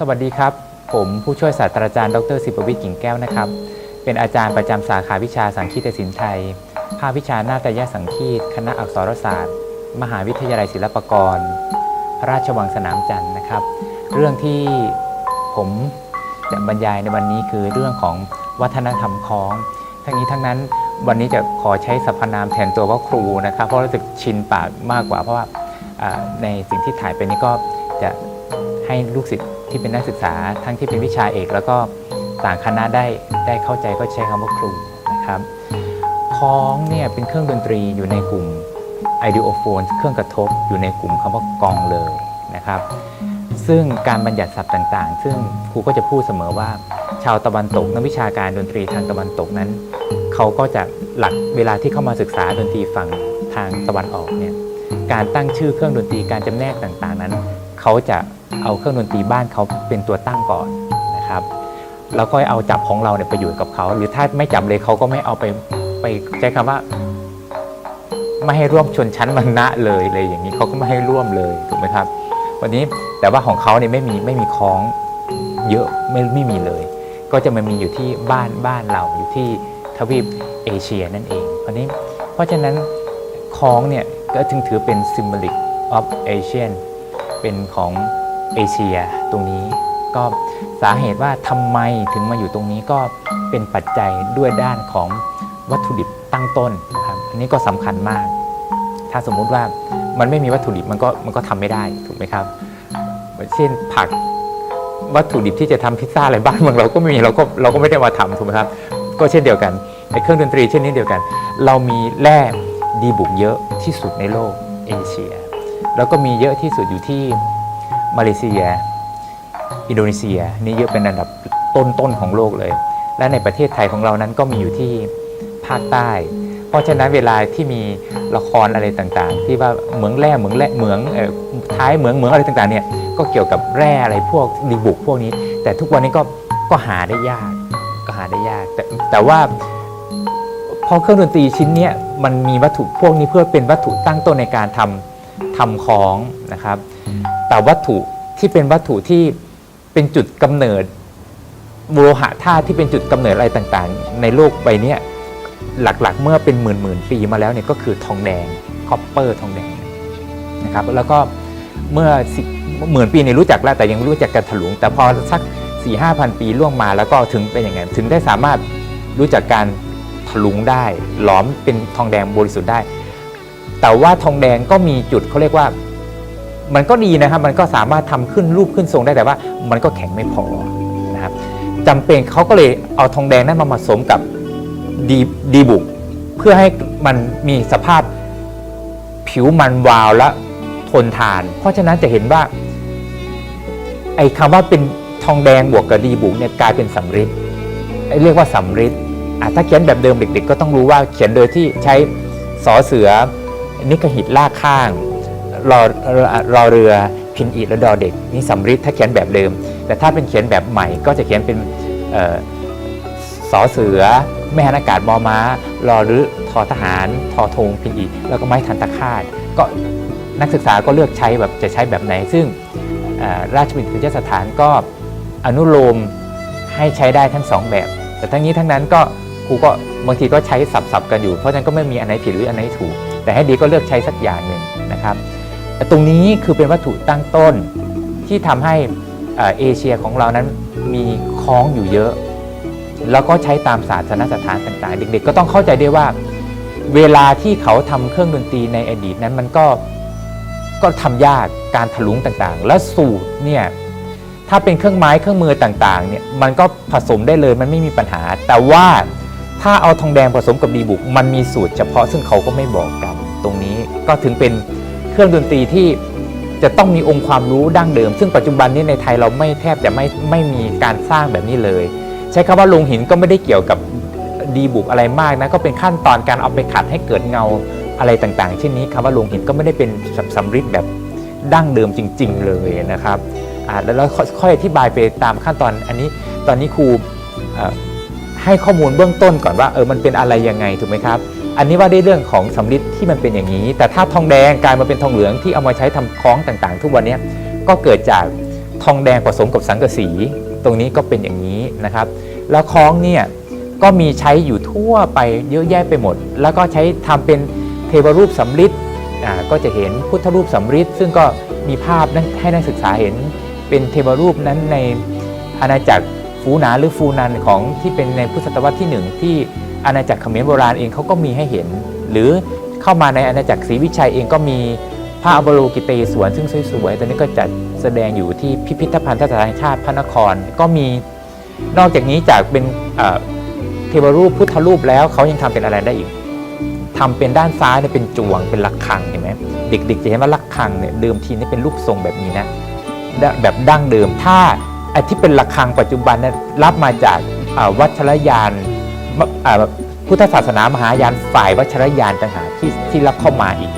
สวัสดีครับ ผมผู้ช่วยศาสตราจารย์ ดรศิปวิทย์กิ่งแก้วนะครับ เป็นอาจารย์ประจำสาขาวิชาสังคีตศิลป์ไทย ภาควิชานาฏยสังคีต คณะอักษรศาสตร์ มหาวิทยาลัยศิลปากร พระราชวังสนามจันทร์นะครับ เรื่องที่ผมจะบรรยายในวันนี้คือเรื่องของวัฒนธรรมคล้อง ทั้งนี้ทั้งนั้นวันนี้จะขอใช้สรรพนามแทนตัวว่าครูนะครับ เพราะรู้สึกชินปากมากกว่า เพราะว่าในสิ่งที่ถ่ายไปนี้ก็จะ ให้ลูกศิษย์ที่เป็นนักศึกษาทั้งที่เป็นวิชาเอก แล้วก็ต่างคณะได้ได้เข้าใจก็ใช้คำว่าครูนะครับคล้องเนี่ยเป็นเครื่องดนตรีอยู่ในกลุ่มไอเดโอโฟนเครื่องกระทบอยู่ในกลุ่มคำว่ากองเลยนะครับ ซึ่งการบัญญัติศัพท์ต่างๆ ซึ่งครูก็จะพูดเสมอว่า ชาวตะวันตกนักวิชาการดนตรีทางตะวันตกนั้น เขาก็จะหลักเวลาที่เข้ามาศึกษาดนตรีฝั่งทางตะวันออกเนี่ยการตั้งชื่อเครื่องดนตรีการจำแนกต่างๆ นั้น เขาจะเอาเครื่องดนตรีบ้านเขาเป็นตัวตั้งก่อนนะครับแล้วก็เอาจับของเราเนี่ยไปอยู่กับเขา หรือถ้าไม่จับเลยเขาก็ไม่เอาไปไปใช้คำว่า ไม่ให้ร่วมชนชั้นวรรณะเลยเลยอย่างนี้เขาก็ไม่ให้ร่วมเลยถูกไหมครับ วันนี้แต่ว่าของเขาเนี่ยไม่มีไม่มีคล้องเยอะไม่ไม่มีเลย ก็จะมามีอยู่ที่บ้านบ้านเราอยู่ที่ทวีปเอเชียนั่นเองวันนี้เพราะฉะนั้นคล้องเนี่ยก็จึงถือเป็น symbolic of Asian เป็นของเอเชียตรงนี้ ก็สาเหตุว่าทำไมถึงมาอยู่ตรงนี้ก็เป็นปัจจัยด้วยด้านของวัตถุดิบตั้งต้นนะครับอันนี้ก็สำคัญมาก ถ้าสมมุติว่ามันไม่มีวัตถุดิบมันก็มันก็ทำไม่ได้ถูกไหมครับเช่นผักวัตถุดิบที่จะทำพิซซ่าอะไรบ้านเมืองเราก็ไม่มีเราก็เราก็ไม่ได้มาทำถูกไหมครับ ก็เช่นเดียวกันในเครื่องดนตรีเช่นนี้เดียวกัน เรามีแร่ดีบุกเยอะที่สุดในโลกเอเชีย แล้วก็มีเยอะที่สุดอยู่ที่มาเลเซีย อินโดนีเซีย นี่เยอะเป็นอันดับต้นๆของโลกเลย และในประเทศไทยของเรานั้นก็มีอยู่ที่ภาคใต้ เพราะฉะนั้นเวลาที่มีละครอะไรต่างๆ ที่ว่าเหมืองแร่เหมืองแร่เหมืองเออท้ายเหมืองเหมืองอะไรต่างๆเนี่ยก็เกี่ยวกับแร่อะไรพวกดีบุกพวกนี้ แต่ทุกวันนี้ก็ก็หาได้ยากก็หาได้ยาก แต่แต่ว่าพอเครื่องดนตรีชิ้นนี้มันมีวัตถุพวกนี้เพื่อเป็นวัตถุตั้งต้นในการทำ ทำของนะครับแต่วัตถุที่เป็นวัตถุที่เป็นจุดกำเนิดโลหะธาตุที่เป็นจุดกำเนิดอะไรต่างๆ ในโลกใบเนี้ยหลักๆ เมื่อเป็นหมื่นหมื่นๆปีมาแล้วเนี่ยก็คือทองแดงคอปเปอร์ทองแดงนะครับแล้วก็เมื่อสิหมื่นปีเนี่ยรู้จักแล้วแต่ยังไม่รู้จักกันถลุง แต่พอสัก4ี่ห้าพันปีล่วงมาแล้วก็ถึงเป็นอย่างไงถึงได้สามารถรู้จักการถลุงได้ หลอมเป็นทองแดงบริสุทธิ์ได้ แต่ว่าทองแดงก็มีจุดเขาเรียกว่า มันก็ดีนะครับ มันก็สามารถทำขึ้นรูปขึ้นทรงได้แต่ว่า มันก็แข็งไม่พอนะครับจำเป็นเขาก็เลยเอาทองแดงนั้นมาผสมกับดีดีบุก เพื่อให้มันมีสภาพผิวมันวาวและทนทาน เพราะฉะนั้นจะเห็นว่า ไอ้คำว่าเป็นทองแดงบวกกับดีบุกเนี่ยกลายเป็นสำริดเรียกว่าสำริดถ้าเขียนแบบเดิมเด็ก ๆ ก็ต้องรู้ว่าเขียนโดยที่ใช้สอเสือ นิกหิตลากข้างรอรอเรือพินอีและดอเด็กนี่สำริดถ้าเขียนแบบเดิม แต่ถ้าเป็นเขียนแบบใหม่ก็จะเขียนเป็นอ่อสอเสือ แม่นอากาศมอม้ารอหรึทอทหาร ทอธงพินอีแล้วก็ไม้ทันตะคาดก็นักศึกษาก็เลือกใช้แบบจะใช้แบบไหน ซึ่งราชวิทยาสถานก็อนุโลมให้ใช้ได้ทั้งสองแบบ แต่ทั้งนี้ทั้งนั้นก็ครูก็บางทีก็ใช้สับๆกันอยู่ เพราะฉะนั้นก็ไม่มีอันไหนผิดหรืออันไหนถูก แต่ให้ดีก็เลือกใช้สักอย่างหนึ่งนะครับตรงนี้คือเป็นวัตถุตั้งต้นที่ทำให้เอเชียของเรานั้นมีคล้องอยู่เยอะ แล้วก็ใช้ตามศาสนสถานต่างๆ เด็กๆ ก็ต้องเข้าใจได้ว่า เวลาที่เขาทำเครื่องดนตรีในอดีตนั้นมันก็ก็ทำยากการถลุงต่างๆ และสูตรเนี่ยถ้าเป็นเครื่องไม้เครื่องมือต่างๆเนี่ยมันก็ผสมได้เลยมันไม่มีปัญหา แต่ว่า ถ้าเอาทองแดงผสมกับดีบุก มันมีสูตรเฉพาะซึ่งเขาก็ไม่บอกกัน ตรงนี้ก็ถึงเป็นเครื่องดนตรีที่จะต้องมีองค์ความรู้ดั้งเดิม ซึ่งปัจจุบันนี้ในไทยเราไม่แทบจะไม่ไม่มีการสร้างแบบนี้เลย ใช้คำว่าลงหินก็ไม่ได้เกี่ยวกับดีบุกอะไรมากนะก็เป็นขั้นตอนการเอาไปขัดให้เกิดเงาอะไรต่างๆ เช่นนี้คำว่าลงหินก็ไม่ได้เป็นสำริดแบบดั้งเดิมจริง ๆ เลยนะครับอ่าแล้วเราค่อยอธิบายไปตามขั้นตอนอันนี้ตอนนี้ครู ให้ข้อมูลเบื้องต้นก่อนว่าเออมันเป็นอะไรยังไงถูกไหมครับ อันนี้ว่าได้เรื่องของสำริดที่มันเป็นอย่างนี้ แต่ถ้าทองแดงกลายมาเป็นทองเหลืองที่เอามาใช้ทำคล้องต่างๆ ทุกวันนี้ก็เกิดจากทองแดงผสมกับสังกะสี ตรงนี้ก็เป็นอย่างนี้นะครับ แล้วคล้องเนี่ยก็มีใช้อยู่ทั่วไปเยอะแยะไปหมด แล้วก็ใช้ทำเป็นเทวรูปสำริดอ่าก็จะเห็นพุทธรูปสำริดซึ่งก็มีภาพนั้นให้นักศึกษาเห็นเป็นเทวรูปนั้นในอาณาจักร ฟูหนาหรือฟูนันของที่เป็นในพุทธศตวรรษที่หนึ่งที่อาณาจักรเขมรโบราณเองเขาก็มีให้เห็น หรือเข้ามาในอาณาจักรศรีวิชัยเองก็มีพระอวโลกิเตศวนซึ่งสวยๆตอนนี้ก็จัดแสดงอยู่ที่พิพิธภัณฑ์สถานชาติพระนครก็มีนอกจากนี้จากเป็นเทวรูปพุทธรูปแล้วเขายังทำเป็นอะไรได้อีกทำเป็นด้านซ้ายเนี่ยเป็นจวงเป็นระฆังเห็นไหมเด็กๆจะเห็นว่าระฆังเนี่ยเดิมทีนี่เป็นรูปทรงแบบนี้นะแบบดั้งเดิมถ้า อ้ที่เป็นระฆังปัจจุบันเนี่ยรับมาจากวัชรยานพุทธศาสนามหายานฝ่ายวัชรยานต่างหากที่ที่รับเข้ามาอีก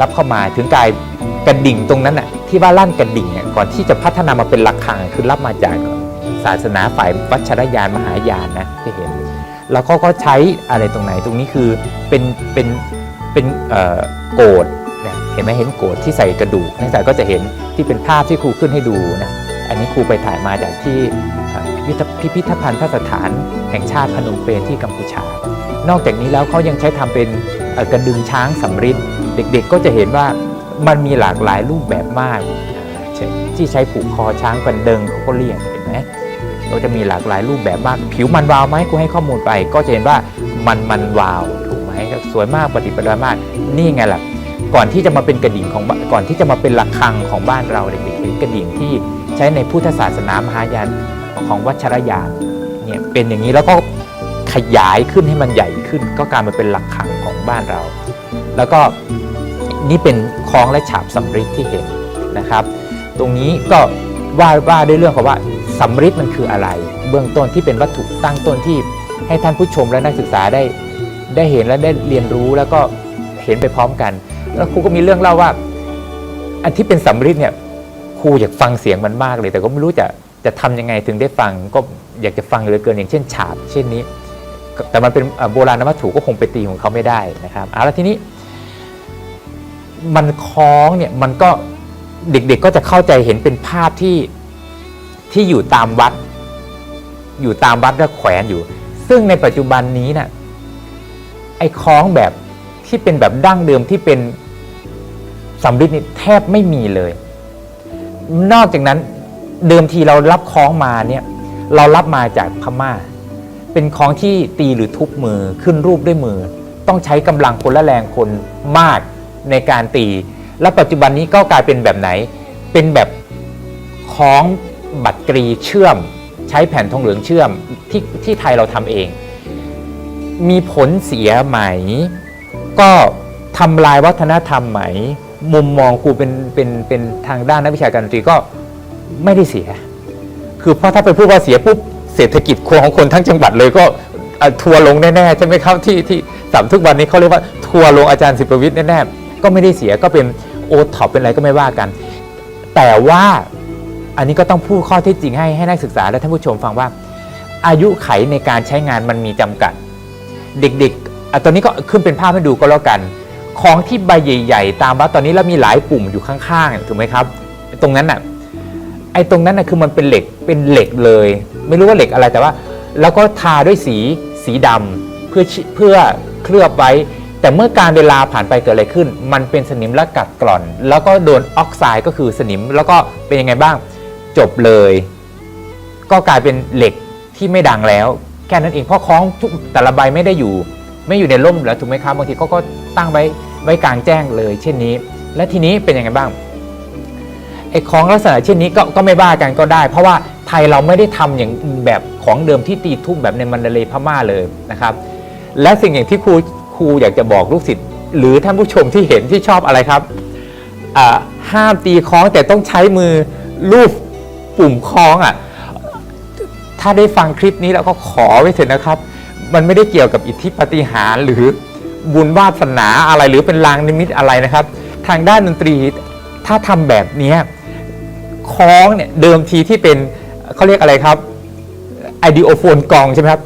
รับเข้ามาถึงกายกระดิ่งตรงนั้นน่ะที่ว่าลั่นกระดิ่งเนี่ยก่อนที่จะพัฒนามาเป็นระฆังคือรับมาจากศาสนาฝ่ายวัชรยานมหายานนะที่เห็น แล้วก็ก็ใช้อะไรตรงไหนตรงนี้คือเป็นเป็นเป็นโกดเนี่ยเห็นไหมเห็นโกดที่ใส่กระดูกนักศึกษาก็จะเห็นที่เป็นภาพที่ครูขึ้นให้ดูนะ อันนี้ครูไปถ่ายมาจากที่พิพิธพิพิธภัณฑ์สถานแห่งชาติพนมเปญที่กัมพูชา นอกจากนี้แล้วเขายังใช้ทำเป็นกระดึงช้างสำริดเด็กๆก็จะเห็นว่ามันมีหลากหลายรูปแบบมาก ที่ใช้ผูกคอช้างกันเดิงเขาก็เรียกเห็นไหมก็จะมีหลากหลายรูปแบบมาก ผิวมันวาวไหมกูให้ข้อมูลไป ก็จะเห็นว่ามันมันวาวถูกไหมสวยมากปฏิปทามาก นี่ไงล่ะก่อนที่จะมาเป็นกระดิ่งของก่อนที่จะมาเป็นระฆังของบ้านเราเด็กๆเห็นกระดิ่งที่ ใช้ในพุทธศาสนามหายานของวัชรยานเนี่ยเป็นอย่างนี้แล้วก็ขยายขึ้นให้มันใหญ่ขึ้น ก็กลายมาเป็นระฆังของบ้านเรา แล้วก็นี่เป็นคล้องและฉาบสำริดที่เห็นนะครับ ตรงนี้ก็ว่าว่าด้วยเรื่องของว่าสำริดมันคืออะไร เบื้องต้นที่เป็นวัตถุตั้งต้นที่ให้ท่านผู้ชมและนักศึกษาได้ได้เห็นและได้เรียนรู้แล้วก็เห็นไปพร้อมกัน แล้วครูก็มีเรื่องเล่าว่าอันที่เป็นสำริดเนี่ย ครูอยากฟังเสียงมันมากเลย แต่ก็ไม่รู้จะจะทำยังไงถึงได้ฟังก็อยากจะฟังเหลือเกินอย่างเช่นฉาบเช่นนี้ แต่มันเป็นโบราณวัตถุก็คงไปตีของเขาไม่ได้นะครับเอาละทีนี้มันคล้องเนี่ยมันก็เด็กๆก็จะเข้าใจเห็นเป็นภาพที่ที่อยู่ตามวัด อยู่ตามวัดแล้วแขวนอยู่ ซึ่งในปัจจุบันนี้น่ะไอ้คล้องแบบที่เป็นแบบดั้งเดิมที่เป็นสำริดนี่แทบไม่มีเลย นอกจากนั้นเดิมทีเรารับคล้องมาเนี่ยเรารับมาจากพม่า เป็นของที่ตีหรือทุบมือขึ้นรูปด้วยมือ ต้องใช้กำลังคนและแรงคนมากในการตี และปัจจุบันนี้ก็กลายเป็นแบบไหน เป็นแบบคล้องบัตรกรีเชื่อม ใช้แผ่นทองเหลืองเชื่อมที่ที่ไทยเราทำเอง มีผลเสียไหม ก็ทำลายวัฒนธรรมไหม มุมมองครูเป็นเป็นเป็นทางด้านนักวิชาการดนตรีก็ไม่ได้เสีย คือเพราะถ้าไปพูดว่าเสียปุ๊บเศรษฐกิจครัวของคนทั้งจังหวัดเลยก็ทัวลงแน่ๆใช่ไหมครับที่ที่สามทุกวันนี้เขาเรียกว่าทัวลงอาจารย์สิบประวิทย์แน่ๆก็ไม่ได้เสียก็เป็นโอท็อปเป็นอะไรก็ไม่ว่ากัน แต่ว่าอันนี้ก็ต้องพูดข้อเท็จจริงให้ให้นักศึกษาและท่านผู้ชมฟังว่า อายุไขในการใช้งานมันมีจำกัด เด็กๆอะตอนนี้ก็ขึ้นเป็นภาพให้ดูก็แล้วกัน ของที่ใบใหญ่ ๆ ตามวัดตอนนี้แล้วมีหลายปุ่มอยู่ข้างๆถูกไหมครับตรงนั้นน่ะไอ้ตรงนั้นน่ะคือมันเป็นเหล็กเป็นเหล็กเลย ไม่รู้ว่าเหล็กอะไรแต่ว่า แล้วก็ทาด้วยสีสีดำเพื่อเพื่อเคลือบไว้ แต่เมื่อการเวลาผ่านไปเกิดอะไรขึ้น มันเป็นสนิมและกัดกร่อน แล้วก็โดนออกไซด์ก็คือสนิมแล้วก็เป็นยังไงบ้างจบเลย ก็กลายเป็นเหล็กที่ไม่ดังแล้ว แค่นั้นเองเพราะคล้องทุกแต่ละใบไม่ได้อยู่ ไม่อยู่ในร่มแล้วถูกไหมครับบางทีเขาก็ตั้งไว้ไว้กลางแจ้งเลย เช่นนี้ และทีนี้เป็นยังไงบ้างไอ้ของลักษณะเช่นนี้ก็ก็ไม่ว่ากันก็ได้ เพราะว่าไทยเราไม่ได้ทำอย่างแบบของเดิมที่ตีทุ่มแบบในมันดเลยพม่าเลยนะครับ และสิ่งอย่างที่ครูครูอยากจะบอกลูกศิษย์หรือท่านผู้ชมที่เห็นที่ชอบอะไรครับห้ามตีคล้องแต่ต้องใช้มือลูบปุ่มคล้องอะถ้าได้ฟังคลิปนี้แล้วก็ขอไว้เถอะนะครับ มันไม่ได้เกี่ยวกับอิทธิปฏิหารหรือบุญวาสนาอะไรหรือเป็นลางนิมิตอะไรนะครับ ทางด้านดนตรีถ้าทำแบบเนี้คล้องเนี่ยเดิมทีที่เป็นเขาเรียกอะไรครับไอเดีโอโฟนกองใช่ไหมครับ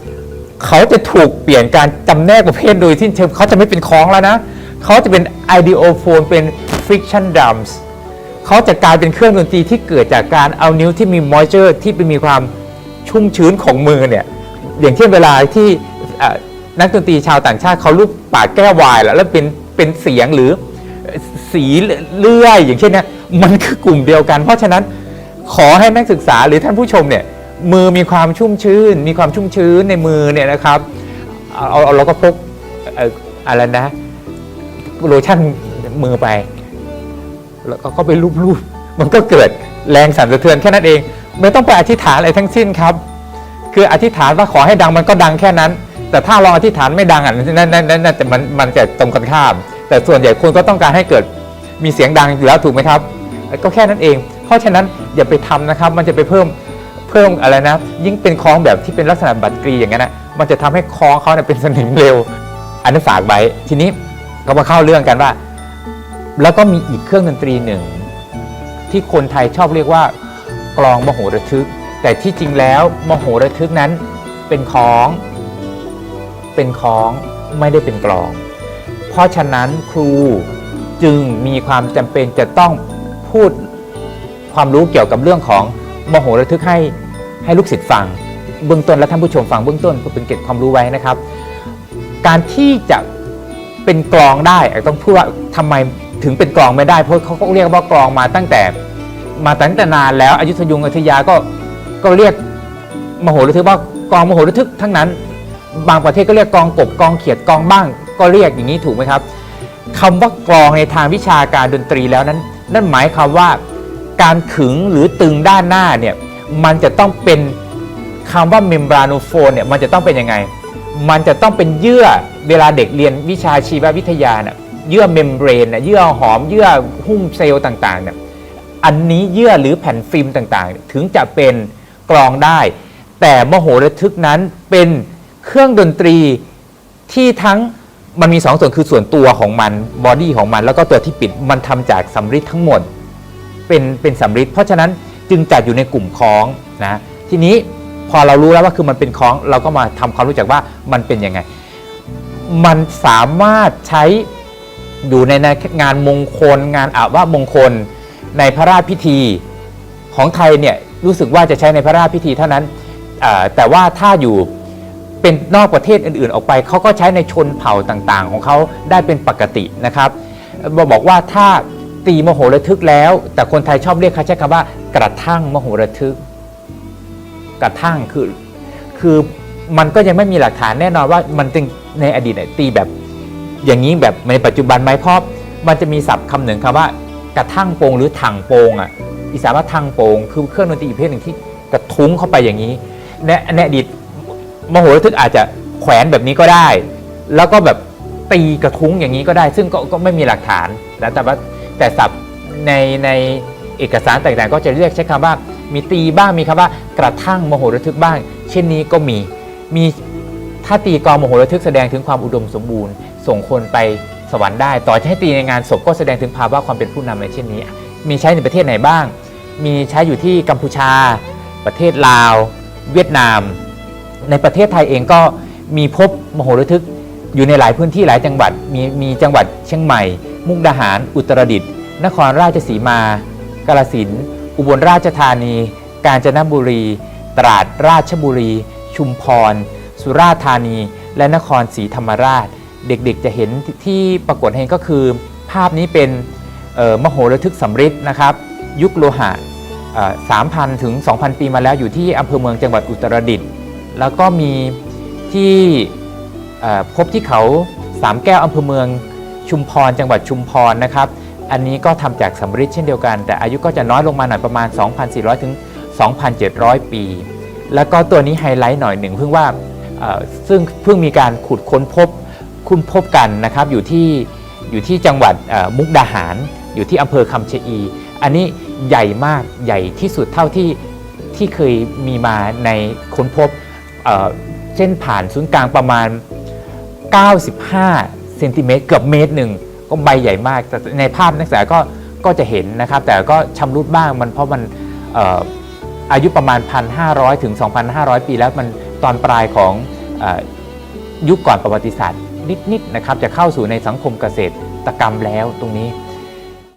เขาจะถูกเปลี่ยนการจำแนกประเภทโดยที่เชิงเขาจะไม่เป็นคล้องแล้วนะเขาจะเป็นไอเดีโอโฟนเป็น friction drums เขาจะกลายเป็นเครื่องดนตรีที่เกิดจากการเอานิ้วที่มีมอยเจอร์ที่เป็นมีความชุ่มชื้นของมือเนี่ย อย่างเช่นเวลาที่นักดนตรีชาวต่างชาติเขาลูกปากแก้ววายแล้วแล้วเป็นเป็นเสียงหรือสีเลื่อย อย่างเช่นนี้มันคือกลุ่มเดียวกัน เพราะฉะนั้นขอให้นักศึกษาหรือท่านผู้ชมเนี่ยมือมีความชุ่มชื้น มีความชุ่มชื้นในมือเนี่ยนะครับเอาเอาเราก็พกเอ่ออะไรนะโลชั่นมือไป แล้วก็ไปรูปๆมันก็เกิดแรงสั่นสะเทือนแค่นั้นเอง ไม่ต้องไปอธิษฐานอะไรทั้งสิ้นครับ คืออธิษฐานว่าขอให้ดังมันก็ดังแค่นั้น แต่ถ้าเราอธิษฐานไม่ดังอะนั่นนั่นนั่นแต่มันมันจะตรงกันข้าม แต่ส่วนใหญ่คนก็ต้องการให้เกิดมีเสียงดังอยู่แล้วถูกไหมครับ ก็แค่นั้นเอง เพราะฉะนั้นอย่าไปทำนะครับ มันจะไปเพิ่มเพิ่มอะไรนะ ยิ่งเป็นคล้องแบบที่เป็นลักษณะบัตรกรีอย่างนั้นนะมันจะทำให้คล้องเขาเนี่ยเป็นสนิมเร็วอันนี้ฝากไว้ทีนี้ก็มาเข้าเรื่องกันว่า แล้วก็มีอีกเครื่องดนตรีหนึ่งที่คนไทยชอบเรียกว่ากลองมโหระทึก แต่ที่จริงแล้วมโหระทึกนั้นเป็นของ เป็นของไม่ได้เป็นกลอง เพราะฉะนั้นครูจึงมีความจำเป็นจะต้องพูดความรู้เกี่ยวกับเรื่องของมโหระทึกให้ให้ลูกศิษย์ฟังเบื้องต้นและท่านผู้ชมฟังเบื้องต้นเพื่อเป็นเกร็ดความรู้ไว้นะครับ การที่จะเป็นกลองได้ต้องพูดว่าทำไมถึงเป็นกลองไม่ได้เพราะเขาก็เรียกว่ากลองมาตั้งแต่ มาตั้งแต่นานแล้วอยุธยุงอยุธยาก็ ก็เรียกมโหระทึกว่ากองมโหระทึกทั้งนั้น บางประเทศก็เรียกกองกบกองเขียดกองบ้าง ก็เรียกอย่างนี้ถูกไหมครับคำว่ากลองในทางวิชาการดนตรีแล้วนั้น นั่นหมายความว่าการขึงหรือตึงด้านหน้าเนี่ยมันจะต้องเป็นคำว่าเมมบราโนโฟนเนี่ยมันจะต้องเป็นยังไง มันจะต้องเป็นเยื่อเวลาเด็กเรียนวิชาชีววิทยาเนี่ยเยื่อเมมเบรนน่ะเยื่อหอมเยื่อหุ้มเซลล์ต่างๆเนี่ยอันนี้เยื่อหรือแผ่นฟิล์มต่างๆ ถึงจะเป็น กลองได้ แต่มโหระทึกนั้นเป็นเครื่องดนตรีที่ทั้งมันมีสองส่วนคือส่วนตัวของมันบอดี้ของมัน แล้วก็ตัวที่ปิดมันทำจากสำริดทั้งหมด เป็นเป็นสำริดเพราะฉะนั้นจึงจัดอยู่ในกลุ่มคล้องนะทีนี้พอเรารู้แล้วว่าคือมันเป็นคล้อง เราก็มาทำความรู้จักว่ามันเป็นยังไง มันสามารถใช้อยู่ในงานมงคล งานอาว่ามงคลในพระราชพิธีของไทยเนี่ย รู้สึกว่าจะใช้ในพระราชพิธีเท่านั้น แต่ว่าถ้าอยู่เป็นนอกประเทศอื่นๆ ออกไปเขาก็ใช้ในชนเผ่าต่างๆ ของเขาได้เป็นปกตินะครับบอกว่าถ้าตีมโหระทึกแล้ว แต่คนไทยชอบเรียกเขาใช้คำว่ากระทั่งมโหระทึก กระทั่งคือคือมันก็ยังไม่มีหลักฐานแน่นอนว่ามันจริงในอดีตเนี่ยตีแบบอย่างนี้แบบในปัจจุบันไหมเพราะมันจะมีศัพท์คำหนึ่งคำว่ากระทั่งโปงหรือถังโปงอะ อีสานว่าทังโปงคือเครื่องดนตรีอีกประเภทหนึ่งที่กระทุ้งเข้าไปอย่างนี้ในในอดีตมโหระทึกอาจจะแขวนแบบนี้ก็ได้ แล้วก็แบบตีกระทุ้งอย่างนี้ก็ได้ ซึ่งก็ก็ไม่มีหลักฐานแล้วแต่ว่าแต่ศัพท์ในในเอกสารต่างๆ ก็จะเรียกใช้คำว่า มีตีบ้างมีคำว่ากระทั่งมโหระทึกบ้าง เช่นนี้ก็มีมีถ้าตีกองมโหระทึกแสดงถึงความอุดมสมบูรณ์ ส่งคนไปสวรรค์ได้ ต่อให้ตีในงานศพก็แสดงถึงภาวะความเป็นผู้นำในเช่นนี้ มีใช้ในประเทศไหนบ้าง มีใช้อยู่ที่กัมพูชา ประเทศลาว เวียดนาม ในประเทศไทยเองก็มีพบมโหระทึกอยู่ในหลายพื้นที่หลายจังหวัด มีมีจังหวัดเชียงใหม่ มุกดาหาร อุตรดิตถ์ นครราชสีมา กาฬสินธุ์อุบลราชธานี กาญจนบุรี ตราดราชบุรี ชุมพร สุราษฎร์ธานี และนครศรีธรรมราช เด็กๆจะเห็นที่ปรากฏเห็นก็คือ ภาพนี้เป็น มโหระทึกสำริดนะครับ ยุคโลหะสามพันถึง 2,000 ปีมาแล้วอยู่ที่อำเภอเมืองจังหวัดอุตรดิตถ์แล้วก็มีที่พบที่เขาสามแก้วอำเภอเมืองชุมพรจังหวัดชุมพรนะครับ อันนี้ก็ทำจากสำริดเช่นเดียวกัน แต่อายุก็จะน้อยลงมาหน่อยประมาณ 2,400 ถึง 2,700 ปี แล้วก็ตัวนี้ไฮไลท์หน่อยหนึ่งเพิ่งว่าซึ่งเพิ่งมีการขุดค้นพบคุณพบกันนะครับอยู่ที่อยู่ที่จังหวัดมุกดาหาร อยู่ที่อำเภอคำเชอี อันนี้ใหญ่มากใหญ่ที่สุดเท่าที่ที่เคยมีมาในค้นพบเอ่นผ่านศูนย์กลางประมาณ 95 เซนติเมตรเกือบเมตรหนึ่งก็ใบใหญ่มากแต่ในภาพนักศึกษาก็ก็จะเห็นนะครับ แต่ก็ชำรุดบ้างมันเพราะมันเอ่อายุประมาณ 1,500 ถึง 2,500 ปีแล้วมันตอนปลายของออยุคก่อนประวัติศาสตร์นิดๆนะครับ จะเข้าสู่ในสังคมเกษตรกรรมแล้วตรงนี้